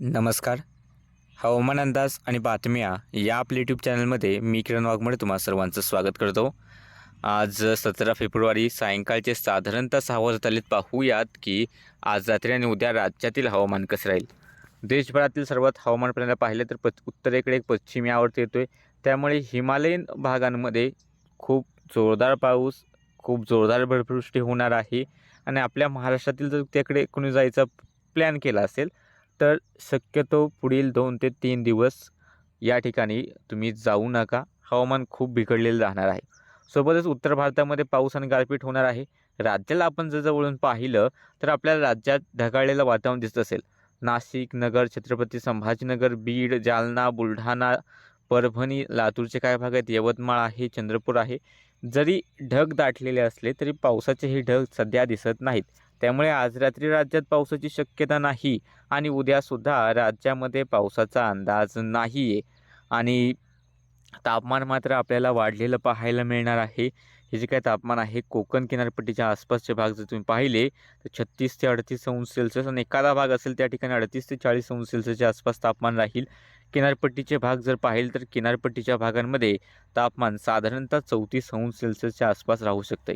नमस्कार. हवामान अंदाज आणि बातम्या या आपल्या यूट्यूब चॅनलमध्ये मी किरण वाघमोडे तुम्हा सर्वांचं स्वागत करतो. आज सतरा फेब्रुवारी सायंकाळचे साधारणतः सहा वाजत आलेत. पाहूयात की आज रात्री आणि उद्या राज्यातील हवामान कसं राहील? देशभरातील सर्वात हवामान प्रणाली पाहिलं तर प उत्तरेकडे एक पश्चिमी आवर्त येतो आहे त्यामुळे हिमालयीन भागांमध्ये खूप जोरदार पाऊस खूप जोरदार बर्फवृष्टी होणार आहे. आणि आपल्या महाराष्ट्रातील जर त्याकडे कोणी जायचा प्लॅन केला असेल तर शक्यतो पुढील दोन ते तीन दिवस या ठिकाणी तुम्ही जाऊ नका. हवामान खूप बिघडलेलं राहणार आहे. सोबतच उत्तर भारतामध्ये पाऊस आणि गारपीट होणार आहे. राज्याला आपण जर जवळून पाहिलं तर आपल्याला राज्यात ढगाळलेलं वातावरण दिसत असेल. नाशिक नगर छत्रपती संभाजीनगर बीड जालना बुलढाणा परभणी लातूरचे काय भाग आहेत. यवतमाळ आहे चंद्रपूर आहे. जरी ढग दाटलेले असले तरी पावसाचे हे ढग सध्या दिसत नाहीत. त्यामुळे आज रात्री राज्यात पावसाची शक्यता नाही आणि उद्यासुद्धा राज्यामध्ये पावसाचा अंदाज नाही आहे आणि तापमान मात्र आपल्याला वाढलेलं पाहायला मिळणार आहे. हे जे काय तापमान आहे कोकण किनारपट्टीच्या आसपासचे भाग जर तुम्ही पाहिले तर छत्तीस ते अडतीस अंश सेल्सिअस आणि एखादा भाग असेल त्या ठिकाणी अडतीस ते चाळीस अंश सेल्सिअसच्या आसपास तापमान राहील. किनारपट्टीचे भाग जर पाहिले तर किनारपट्टीच्या भागांमध्ये तापमान साधारणतः चौतीस अंश सेल्सिअसच्या आसपास राहू शकते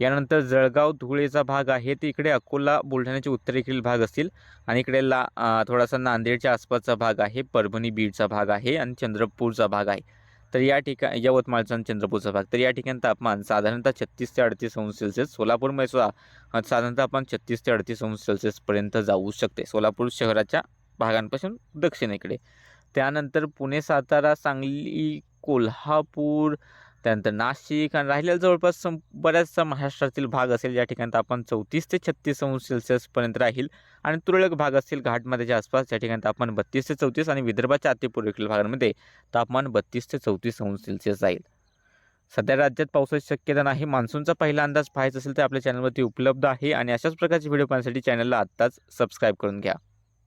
यानंतर जळगाव धुळेचा भाग आहे. ते इकडे अकोला बुलढाण्याचे उत्तरेकडील भाग असतील आणि इकडे ला थोडासा नांदेडच्या आसपासचा भाग आहे. परभणी बीडचा भाग आहे आणि चंद्रपूरचा भाग आहे. तर या ठिकाणी यवतमाळचा आणि चंद्रपूरचा भाग. तर या ठिकाणी तापमान साधारणतः छत्तीस ते अडतीस अंश सेल्सिअस सोलापूरमध्ये सुद्धा साधारणतः आपण छत्तीस ते अडतीस अंश सेल्सिअसपर्यंत जाऊ शकते. सोलापूर शहराच्या भागांपासून दक्षिणेकडे. त्यानंतर पुणे सातारा सांगली कोल्हापूर त्यानंतर नाशिक आणि राहिलेला जवळपास सं बऱ्याचसा महाराष्ट्रातील भाग असेल या ठिकाणी तापमान चौतीस ते छत्तीस अंश सेल्सिअसपर्यंत राहील. आणि तुरळक भाग असतील घाटमध्येच्या आसपास या ठिकाणी तापमान बत्तीस ते चौतीस आणि विदर्भाच्या अतिपूर्वेकडील भागांमध्ये तापमान बत्तीस ते चौतीस अंश सेल्सिअस जाईल. सध्या राज्यात पावसाची शक्यता नाही. मान्सूनचा पहिला अंदाज पाहायचा असेल तर आपल्या चॅनलवरती उपलब्ध आहे. आणि अशाच प्रकारचे व्हिडिओ पाहण्यासाठी चॅनलला आत्ताच सबस्क्राईब करून घ्या.